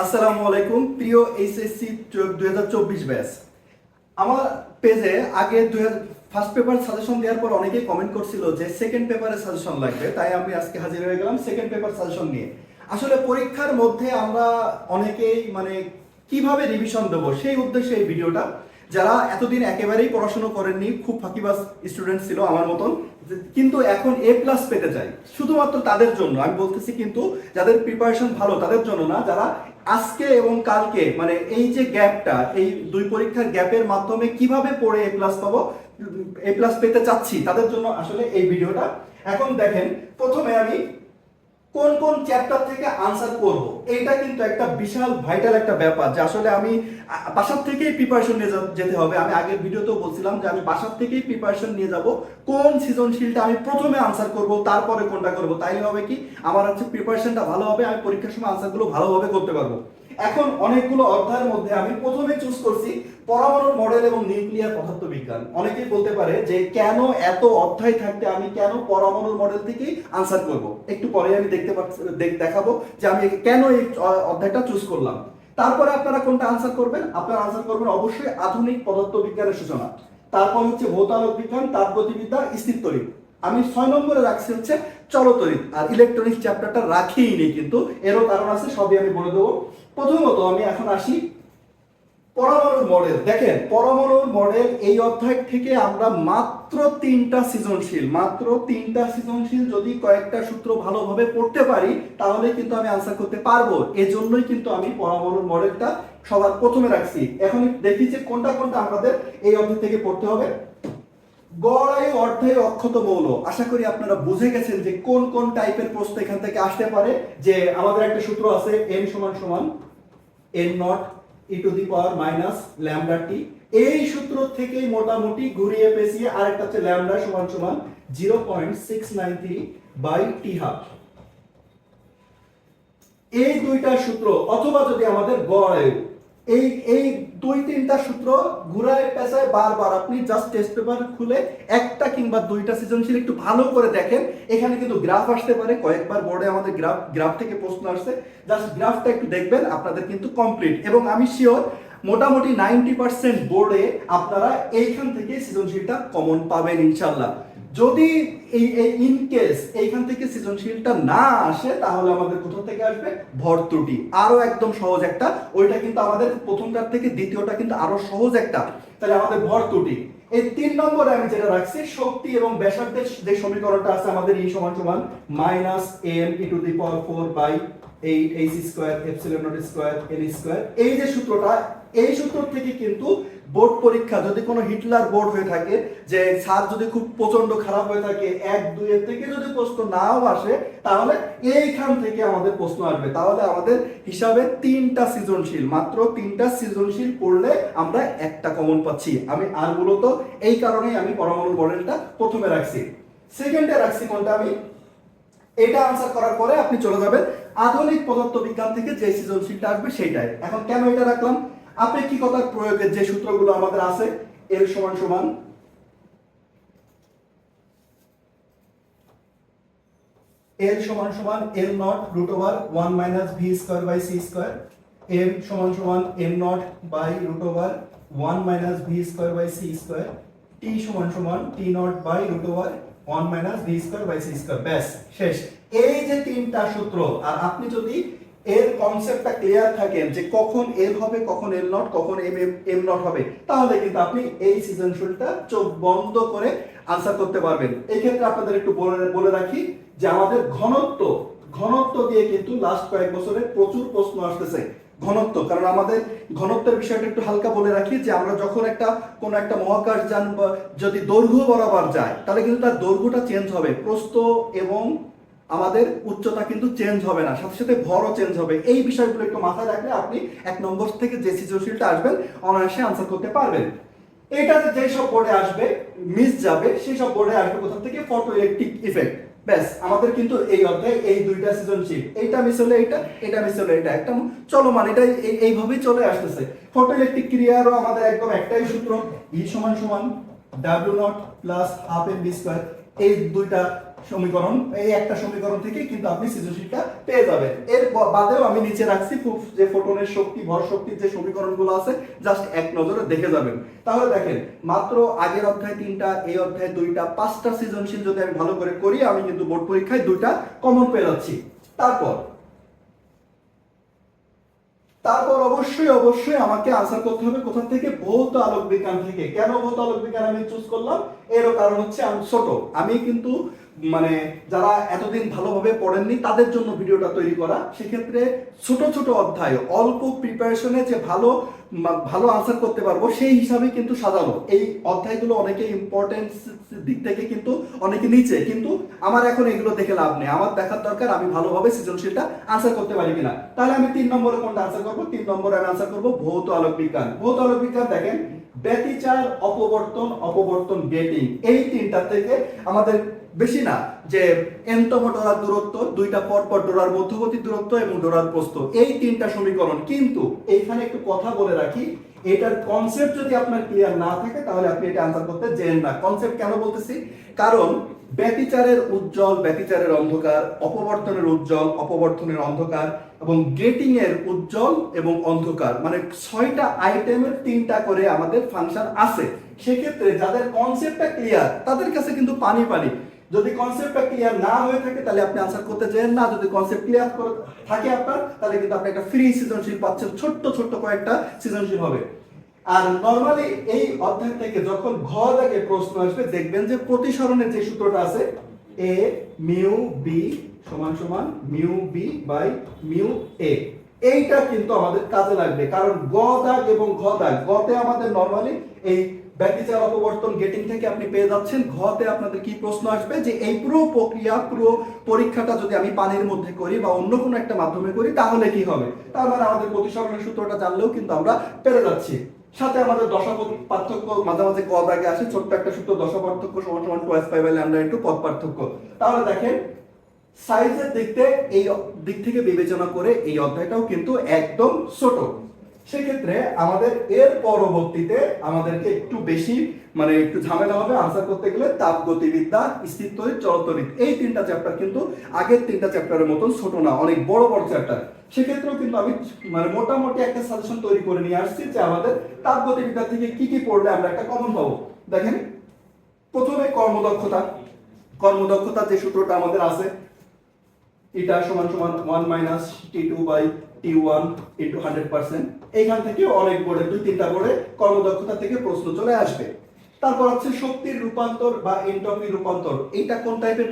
আসসালামু আলাইকুম, প্রিয় এইচএসসি দুই হাজার চব্বিশ ব্যাচ আমার পেজে আগে ফার্স্ট পেপার সাজেশন দেওয়ার পর অনেকেই কমেন্ট করছিল যে সেকেন্ড পেপারের সাজেশন লাগবে। তাই আমি আজকে হাজির হয়ে গেলাম সেকেন্ড পেপার সাজেশন নিয়ে। আসলে পরীক্ষার মধ্যে আমরা অনেকেই মানে কীভাবে রিভিশন দেবো সেই উদ্দেশ্যে এই ভিডিওটা যারা এতদিন একেবারেই পড়াশোনা করেননি, খুব ফাঁকিবাজ স্টুডেন্ট ছিল আমার মতন। কিন্তু এখন এ প্লাস পেতে চাই। শুধুমাত্র তাদের জন্য, আমি বলতেছি কিন্তু যাদের প্রিপারেশন ভালো তাদের জন্য না, যারা আজকে এবং কালকে মানে এই যে গ্যাপটা, এই দুই পরীক্ষার গ্যাপের মাধ্যমে কীভাবে পড়ে এ প্লাস পাবো এ প্লাস পেতে চাচ্ছি, তাদের জন্য আসলে এই ভিডিওটা। এখন দেখেন, প্রথমে আমি কোন কোন চ্যাপ্টার থেকে আনসার করব? এইটা কিন্তু একটা বিশাল ভাইটাল একটা ব্যাপার যে আসলে আমি, বাসার থেকেই প্রিপারেশন নিয়ে যেতে হবে। আমি আগের ভিডিওতেও বলছিলাম যে আমি বাসার থেকেই প্রিপারেশন নিয়ে যাব। কোন সৃজনশীলটা আমি প্রথমে আনসার করব, তারপরে কোনটা করব? তাইলে হবে কি, আমার হচ্ছে প্রিপারেশনটা ভালো হবে, আমি পরীক্ষার সময় আনসারগুলো ভালোভাবে করতে পারব। এখন অনেকগুলো অধ্যায়ের মধ্যে আমি প্রথমে চুজ করছি পরমাণুর মডেল এবং নিউক্লিয়ার পদার্থবিজ্ঞান। অনেকেই বলতে পারে যে কেন এত অধ্যায় থাকতে আমি কেন পরমাণুর মডেল থেকেই আনসার করব? একটু পরে আমি দেখতে পাচ্ছি দেখাবো যে আমি কেন এই অধ্যায়টা চুজ করলাম। তারপরে আপনারা কোনটা আনসার করবেন? আপনারা আনসার করবেন অবশ্যই আধুনিক পদার্থবিজ্ঞানের সূচনা। তারপর হচ্ছে ভৌতালোক বিজ্ঞান, তার তাপগতিবিদ্যা স্থিরতরিৎ আমি ছয় নম্বরে রাখছি হচ্ছে চলতরিৎ আর ইলেকট্রনিক্স চ্যাপ্টারটা রাখিই নেই কিন্তু। এরও কারণ আছে, সবই আমি বলে দেবো। প্রথমত আমি এখন আসি পরমাণুর মডেল দেখেন, পরমাণুর মডেল এই অধ্যায় থেকে আমরা মাত্র তিনটা সৃজনশীল, মাত্র তিনটা সৃজনশীল যদি কয়েকটা সূত্র ভালোভাবে পড়তে পারি, তাহলে কিন্তু আমি আনসার করতে পারব। এজন্যই কিন্তু আমি পরমাণুর মডেলটা সবার প্রথমে রাখছি। এখন দেখি যে কোনটা কোনটা আমাদের এই অধ্যায় থেকে পড়তে হবে। গড়াই অর্ধায় অক্ষত মৌল। আশা করি আপনারা বুঝে গেছেন যে কোন কোন টাইপের প্রশ্ন এখান থেকে আসতে পারে। যে আমাদের একটা সূত্র আছে এন সমান সমান N not e to the power minus lambda t এই সূত্র থেকে মোটামুটি ঘুরিয়ে পেছিয়ে আরেকটা হচ্ছে ল্যামডা সমান সমান zero point six nine three by t half এই দুইটা সূত্র অথবা যদি আমাদের গড় এই এই দুই তিনটা সূত্র ঘুরায় পেঁচায় বারবার। আপনি জাস্ট টেস্ট পেপার খুলে একটা কিংবা দুইটা সৃজনশীল একটু ভালো করে দেখেন। এখানে কিন্তু গ্রাফ আসতে পারে। কয়েকবার বোর্ডে আমাদের গ্রাফ গ্রাফ থেকে প্রশ্ন আসছে। জাস্ট গ্রাফটা একটু দেখবেন, আপনাদের কিন্তু কমপ্লিট এবং আমি শিওর মোটামুটি নাইনটি পার্সেন্ট বোর্ডে আপনারা এইখান থেকে সৃজনশীলটা কমন পাবেন ইনশাল্লাহ যদি এই ইন কেস এইখান থেকে সৃজনশীলটা না আসে, তাহলে আমাদের কোথা থেকে আসবে? ভর ত্রুটি। আরও একদম সহজ একটা, ওইটা কিন্তু আমাদের প্রথমটার থেকে দ্বিতীয়টা কিন্তু আরও সহজ একটা। তাহলে আমাদের ভর ত্রুটি। এই তিন নম্বরে আমি যেটা রাখছি, শক্তি এবং ব্যাসার্ধের যে সমীকরণটা আছে আমাদের এই সমান সমান minus m e to the power four by eight h square epsilon not square n square এই যে সূত্রটা, এই সূত্র থেকে কিন্তু বোর্ড পরীক্ষা, যদি কোনো হিটলার বোর্ড হয়ে থাকে যে স্যার যদি খুব প্রচণ্ড খারাপ হয়ে থাকে, এক, দুইয়ের থেকে যদি প্রশ্ন নাও আসে, তাহলে এইখান থেকে আমাদের প্রশ্ন আসবে। তাহলে আমাদের হিসাবে তিনটা সৃজনশীল, মাত্র তিনটা সৃজনশীল পড়লে আমরা একটা কমন পাচ্ছি। আমি আর মূলত এই কারণেই আমি পরমাণু মডেলটা প্রথমে রাখছি। সেকেন্ডে রাখছি কোনটা আমি? এটা আনসার করার পরে আপনি চলে যাবেন আধুনিক পদার্থবিজ্ঞান থেকে যে সৃজনশীলটা আসবে সেইটাই। এখন কেন এটা রাখলাম? আপেক্ষিকতার প্রয়োগের যে সূত্রগুলো আমাদের আছে এল সমান সমান? এল সমান সমান L not root over one minus v square by c square. M সমান সমান M not by root over one minus v square by c square. T সমান সমান T not by root over one minus v square by c square. ব্যাস, শেষ। এই যে তিনটা সূত্র, আর আপনি যদি এর কনসেপ্টটা ক্লিয়ার থাকেন যে কখন এল হবে, কখন এল নট কখন এম এম নট হবে। তাহলে কিন্তু আপনি এই সৃজনশীলটা চোখ বন্ধ করে আনসার করতে পারবেন। এই ক্ষেত্রে আপনাদের একটু বলে বলে রাখি যে আমাদের ঘনত্ব ঘনত্ব দিয়ে কিন্তু লাস্ট কয়েক বছরে প্রচুর প্রশ্ন আসতেছে ঘনত্ব। কারণ আমাদের ঘনত্বের বিষয়টা একটু হালকা বলে রাখি যে আমরা যখন একটা, কোন একটা মহাকাশ যান যদি দৈর্ঘ্য বরাবর যায়, তাহলে কিন্তু তার দৈর্ঘ্যটা চেঞ্জ হবে। প্রস্থ এবং আমাদের উচ্চতা কিন্তু চেঞ্জ হবে না, সাথে সাথে ভরও চেঞ্জ হবে। এই বিষয়গুলো একটু মাথায় রাখলে আপনি এক নম্বর থেকে যে সৃজনশীলটা আসবেন, অনায়াসে আনসার করতে পারবেন। এটাতে যে সব বোর্ডে আসবে মিস যাবে সেই সব বোর্ডে আসবে কোথা থেকে? ফটো ইলেকট্রিক ইফেক্ট ব্যাস, আমাদের কিন্তু এই অধ্যায়ে এই দুইটা সৃজনশীল। এইটা মিস হলে এটা এটা মিস হলে এটা একটা চলমান এটা এই- এইভাবেই চলে আসতেছে। ফটো ইলেকট্রিক ক্রিয়ারও আমাদের একদম একটাই সূত্র। ই সমান সমান W not plus half m b square এই দুইটা সমীকরণ, এই একটা সমীকরণ থেকে কিন্তু আপনি সৃজনশীলটা পেয়ে যাবেন। এর বাদেও আমি নিচে রাখছি, খুব যে ফোটনের শক্তি, ভর শক্তির যে সমীকরণগুলো আছে জাস্ট এক নজরে দেখে যাবেন। তাহলে দেখেন, মাত্র আগের অধ্যায় তিনটা, এই অধ্যায় দুইটা, পাঁচটা সৃজনশীল যদি আমি ভালো করে করি, আমি কিন্তু বোর্ড পরীক্ষায় দুইটা কমন পেয়ে যাচ্ছি। তারপর তারপর অবশ্যই অবশ্যই আমাকে আনসার করতে হবে কোথা থেকে? ভৌত আলোক বিজ্ঞান থেকে। কেন ভৌত আলোক বিজ্ঞান আমি চুজ করলাম? এরও কারণ হচ্ছে, আমি ছোট। আমি কিন্তু মানে যারা এতদিন ভালোভাবে পড়েননি, তাদের জন্য ভিডিওটা তৈরি করা। সেক্ষেত্রে ছোট ছোট অধ্যায়, অল্প প্রিপারেশনে যে ভালো ভালো আনসার করতে পারব, সেই হিসাবে কিন্তু সাজানো। এই অধ্যায়গুলো অনেকে ইম্পর্টেন্স দিক থেকে কিন্তু অনেকে নিচে, কিন্তু আমার এখন এগুলো দেখে লাভ নেই। আমার দেখার দরকার, আমি ভালোভাবে সৃজনশীলটা আনসার করতে পারি কিনা। তাহলে আমি তিন নম্বরে কোনটা আনসার করব? তিন নম্বরে আমি আনসার করব ভৌত আলোক বিজ্ঞান ভৌত আলোক বিজ্ঞান দেখেন, ব্যতিচার, অপবর্তন অপবর্তন গেটিং এই তিনটা থেকে আমাদের বেশি না, যে এনতম ডোরার দূরত্ব, দুইটা পর পর ডোরার মধ্যবর্তী দূরত্ব এবং ডোরার প্রস্থ, এই তিনটা সমীকরণ। কিন্তু এইখানে একটু কথা বলে রাখি, এটার কনসেপ্ট যদি আপনার ক্লিয়ার না থাকে, তাহলে আপনি এটা আনসার করতে জেন না। কনসেপ্ট কেন বলতেছি? কারণ ব্যতিচারের উজ্জ্বল, ব্যতিচারের অন্ধকার, অপবর্তনের উজ্জ্বল, অপবর্তনের অন্ধকার এবং গেটিং এর উজ্জ্বল এবং অন্ধকার মানে ছয়টা আইটেমের তিনটা করে আমাদের ফাংশন আছে। সেক্ষেত্রে যাদের কনসেপ্টটা ক্লিয়ার তাদের কাছে কিন্তু পানি পানি। যদি কনসেপ্টটা ক্লিয়ার না হয়ে থাকে, তাহলে আপনি আনসার করতে চান না। যদি কনসেপ্ট ক্লিয়ার করে থাকে আপনার, তাহলে কিন্তু আপনি একটা ফ্রি সৃজনশীল পাচ্ছেন। ছোট্ট ছোট্ট কয়েকটা সৃজনশীল হবে। আর নর্মালি এই অধ্যায় থেকে যখন ঘ দাগে প্রশ্ন আসবে, দেখবেন যে প্রতিসরণের যে সূত্রটা আছে এ মিউ বি সমান সমান mu B by mu A এইটা কিন্তু আমাদের কাজে লাগবে। কারণ গ দাগ এবং ঘ দাগ, গতে আমাদের নর্মালি এই ব্যতিচার অপবর্তন গেটিং থেকে আপনি পেয়ে যাচ্ছেন। ঘতে আপনাদের কি প্রশ্ন আসবে? যে এই পুরো প্রক্রিয়া, পুরো পরীক্ষাটা যদি আমি পানির মধ্যে করি বা অন্য কোনো একটা মাধ্যমে করি, তাহলে কি হবে? তার মানে আমাদের প্রতিসরণের সূত্রটা জানলেও কিন্তু আমরা পেরে যাচ্ছি। সাথে আমাদের দশা পার্থক্য মাঝে মাঝে কদ আগে আসে, ছোট্ট একটা সূত্র, দশা পার্থক্য সমান সমান twice pi by lambda into পদ পার্থক্য। তাহলে দেখেন সাইজের দিক থেকে, এই দিক থেকে বিবেচনা করে এই অধ্যায়টাও কিন্তু একদম ছোট। সেক্ষেত্রে আমাদের এর পরবর্তীতে আমাদেরকে একটু বেশি মানে একটু ঝামেলা হবে আনসার করতে গেলে তাপ গতিবিদ্যা স্থিরতরিত চলতরিত এই তিনটা চ্যাপ্টার কিন্তু আগের তিনটা চ্যাপ্টারের মতন ছোট না, অনেক বড় বড় চ্যাপ্টার সেক্ষেত্রেও কিন্তু আমি মানে মোটামুটি একটা সাজেশন তৈরি করে নিয়ে আসছি যে আমাদের তাপ গতিবিদ্যা থেকে কি কি পড়লে আমরা একটা কমন পাবো। দেখেন, প্রথমে কর্মদক্ষতা। কর্মদক্ষতা যে সূত্রটা আমাদের আছে, এটা সমান সমান one minus T two by T থেকে অনেক দুই তিনটা কর্মদক্ষতা থেকে প্রশ্ন চলে আসবে। তারপর হচ্ছে শক্তির রূপান্তর বা রূপান্তর। কোন টাইপের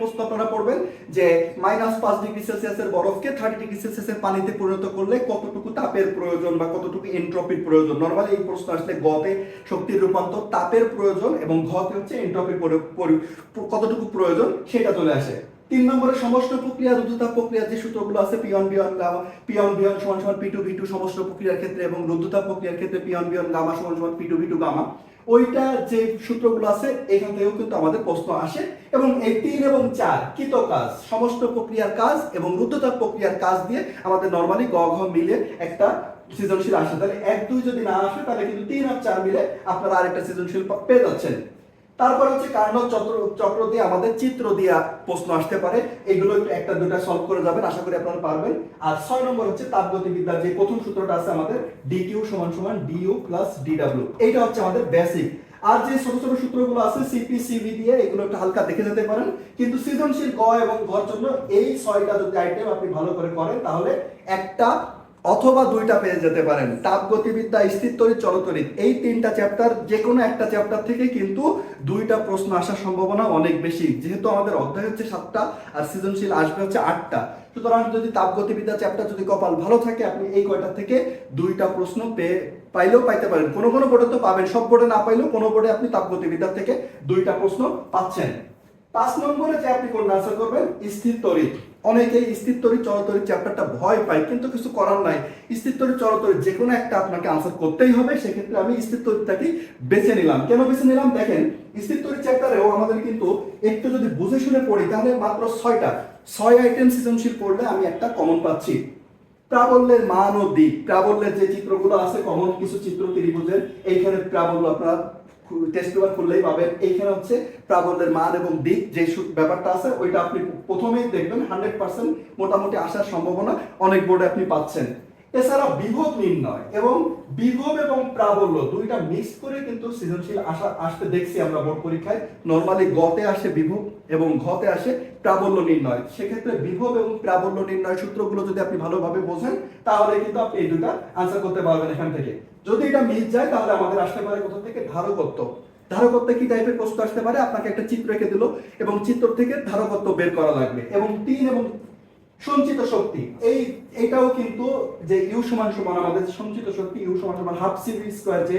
যে মাইনাস পাঁচ ডিগ্রি সেলসিয়াসের বরফকে থার্টি ডিগ্রি সেলসিয়াসের পানিতে পরিণত করলে কতটুকু তাপের প্রয়োজন বা কতটুকু এন্ট্রপির প্রয়োজন? নর্মালি এই প্রশ্ন আসলে গতে শক্তির রূপান্তর, তাপের প্রয়োজন এবং ঘতে হচ্ছে এন্ট্রপির পরি- পরি- কতটুকু প্রয়োজন সেটা চলে আসে। তিন নম্বরে সমস্ত প্রক্রিয়া রুদ্ধতাপ প্রক্রিয়ার যে সূত্রগুলো আছে P one V one gamma P one V one সমান সমান পি টু ভি টু সমষ্ট প্রক্রিয়ার ক্ষেত্রে এবং রুদ্ধতাপ প্রক্রিয়ার ক্ষেত্রে পিয়ন বিয়ন গামা সমান সমান P two V two gamma ওইটা যে সূত্রগুলো আছে, এখান থেকেও কিন্তু আমাদের প্রশ্ন আসে। এবং এই তিন এবং চার কৃত কাজ, সমস্ত প্রক্রিয়ার কাজ এবং রুদ্ধতাপ প্রক্রিয়ার কাজ দিয়ে আমাদের নর্মালি গ, ঘ মিলে একটা সৃজনশীল আসে। তাহলে এক, দুই যদি না আসে, তাহলে কিন্তু তিন আর চার মিলে আপনারা আরেকটা সৃজনশীল পেয়ে যাচ্ছেন। তারপর হচ্ছে কার্নক চক্র চক্র দিয়ে আমাদের চিত্র দিয়া প্রশ্ন আসতে পারে। এগুলো একটু দুটা সলভ করে যাবেন, আশা করি আপনারা পারবেন। আর ছয় নম্বর হচ্ছে তাপগতিবিদ্যার যে প্রথম সূত্রটা আছে আমাদের ডিকিউ সমান সমান ডিইউ প্লাস ডিডব্লিউ এইটা হচ্ছে আমাদের বেসিক আর যে ছোট ছোট সূত্রগুলো আছে সিপি সিবি দিয়ে, এগুলো একটু হালকা দেখে যেতে পারেন। কিন্তু সৃজনশীল গ এবং ঘর জন্য এই ছয়টা যদি আইটেম আপনি ভালো করে করেন, তাহলে একটা অথবা দুইটা পেয়ে যেতে পারেন। তাপ তাপগতিবিদ্যা স্থিরতরিত চলতরিত এই তিনটা চ্যাপ্টার যে কোনো একটা চ্যাপ্টার থেকে কিন্তু দুইটা প্রশ্ন আসার সম্ভাবনা অনেক বেশি। যেহেতু আমাদের অধ্যায় হচ্ছে সাতটা আর সৃজনশীল আসবে হচ্ছে আটটা। সুতরাং যদি তাপগতিবিদ্যা চ্যাপ্টার যদি কপাল ভালো থাকে, আপনি এই কয়টা থেকে দুইটা প্রশ্ন পেয়ে, পাইলেও পাইতে পারেন। কোনো কোনো বোর্ডে তো পাবেন, সব বোর্ডে না পাইলেও কোনো বোর্ডে আপনি তাপ তাপগতিবিদ্যা থেকে দুইটা প্রশ্ন পাচ্ছেন। পাঁচ নম্বরে যে আপনি কোন আনসার করবেন, স্থির তরিৎ অনেকেই স্থির তরিৎ চলতরিৎ চ্যাপ্টারটা ভয় পায়, কিন্তু কিছু করার নাই। স্থির তরিৎ চলতরিৎ যে কোনো একটা আপনাকে আনসার করতেই হবে, সেক্ষেত্রে আমি স্থির তরিৎটাকে বেছে নিলাম। কেন বেছে নিলাম? দেখেন, স্থির তরিৎ চ্যাপ্টারেও আমাদের কিন্তু একটু যদি বুঝে শুনে পড়ি, তাহলে মাত্র ছয়টা। ছয় আইটেম সৃজনশীল পড়লে আমি একটা কমন পাচ্ছি। প্রাবল্যের মান ও দিক। প্রাবল্যের যে চিত্রগুলো আছে কমন কিছু চিত্র ত্রিভুজের এইখানে প্রাবল্য আপনারা টেস্ট পেপার খুললেই পাবেন। এইখানে হচ্ছে প্রাবল্যের মান এবং দিক, যে ব্যাপারটা আছে, ওইটা আপনি প্রথমেই দেখবেন। হান্ড্রেড পার্সেন্ট মোটামুটি আসার সম্ভাবনা অনেক বোর্ডে আপনি পাচ্ছেন। এছাড়া বিভব নির্ণয় এবং বিভব এবং প্রাবল্য দুইটা মিক্স করে কিন্তু সৃজনশীল আসা আসতে দেখছি আমরা বোর্ড পরীক্ষায়। নর্মালি গতে আসে বিভব এবং ঘতে আসে প্রাবল্য নির্ণয়। সেক্ষেত্রে বিভব এবং প্রাবল্য নির্ণয় সূত্রগুলো যদি আপনি ভালোভাবে বোঝেন, তাহলে কিন্তু আপনি এই দুটা আনসার করতে পারবেন এখান থেকে। যদি এটা মিস যায়, তাহলে আমাদের আসতে পারে কোথা থেকে? ধারকত্ব। ধারকত্ব কি টাইপের প্রশ্ন আসতে পারে? আপনাকে একটা চিত্র এঁকে দিল এবং চিত্র থেকে ধারকত্ব বের করা লাগবে এবং তিন এবং সঞ্চিত শক্তি। এই, এটাও কিন্তু যে ইউ সমান সমান আমাদের সঞ্চিত শক্তি, ইউ সমান সমান হাফ সিভি স্কোয়ার যে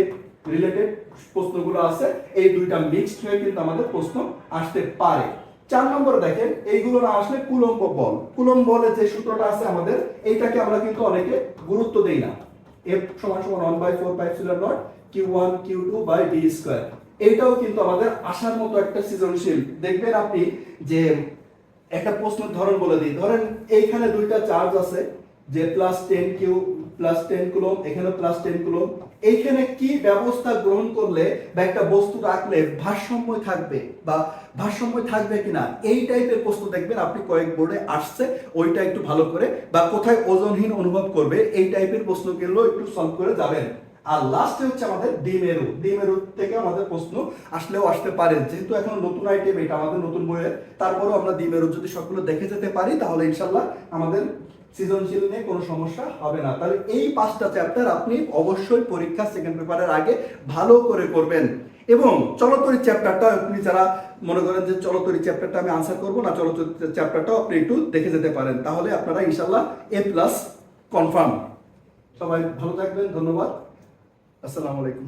রিলেটেড প্রশ্নগুলো আছে। এই দুইটা মিক্সড হয়ে কিন্তু আমাদের প্রশ্ন আসতে পারে। চার নম্বরে দেখেন, এইগুলো না আসলে কুলম্ব বল। কুলম্ব বলের যে সূত্রটা আছে আমাদের, এইটাকে আমরা কিন্তু অনেকে গুরুত্ব দেই না। এফ সমান সমান one by four by not q one q two by d square এইটাও কিন্তু আমাদের আসার মতো একটা সৃজনশীল। দেখবেন আপনি যে একটা প্রশ্নের ধরন বলে দিই। ধরেন এইখানে দুইটা চার্জ আছে, যে plus ten q plus ten coulomb, এখানে প্লাস টেন কুলম। এইখানে কি ব্যবস্থা গ্রহণ করলে বা একটা বস্তু রাখলে ভারসাম্য থাকবে বা ভারসাম্য থাকবে কিনা, এই টাইপের প্রশ্ন দেখবেন আপনি কয়েক বোর্ডে আসছে, ওইটা একটু ভালো করে বা কোথায় ওজনহীন অনুভব করবে, এই টাইপের প্রশ্নগুলো একটু সলভ করে যাবেন। আর লাস্টে হচ্ছে আমাদের ডিমেরু। ডিমেরু থেকে আমাদের প্রশ্ন আসলেও আসতে পারে। যেহেতু এখন নতুন আইটেম এটা আমাদের নতুন বইয়ের। তারপরেও আমরা ডিমেরু যদি সবগুলো দেখে যেতে পারি, তাহলে ইনশাল্লাহ আমাদের সৃজনশীল নিয়ে কোনো সমস্যা হবে না। তাহলে এই পাঁচটা চ্যাপ্টার আপনি অবশ্যই পরীক্ষা সেকেন্ড পেপারের আগে ভালো করে করবেন। এবং চলতরি চ্যাপ্টারটা আপনি যারা মনে করেন যে চলতরি চ্যাপ্টারটা আমি আনসার করব না, চলতরি চ্যাপ্টারটাও আপনি একটু দেখে যেতে পারেন। তাহলে আপনারা ইনশাল্লাহ এ প্লাস কনফার্ম সবাই ভালো থাকবেন, ধন্যবাদ। আসসালামু আলাইকুম।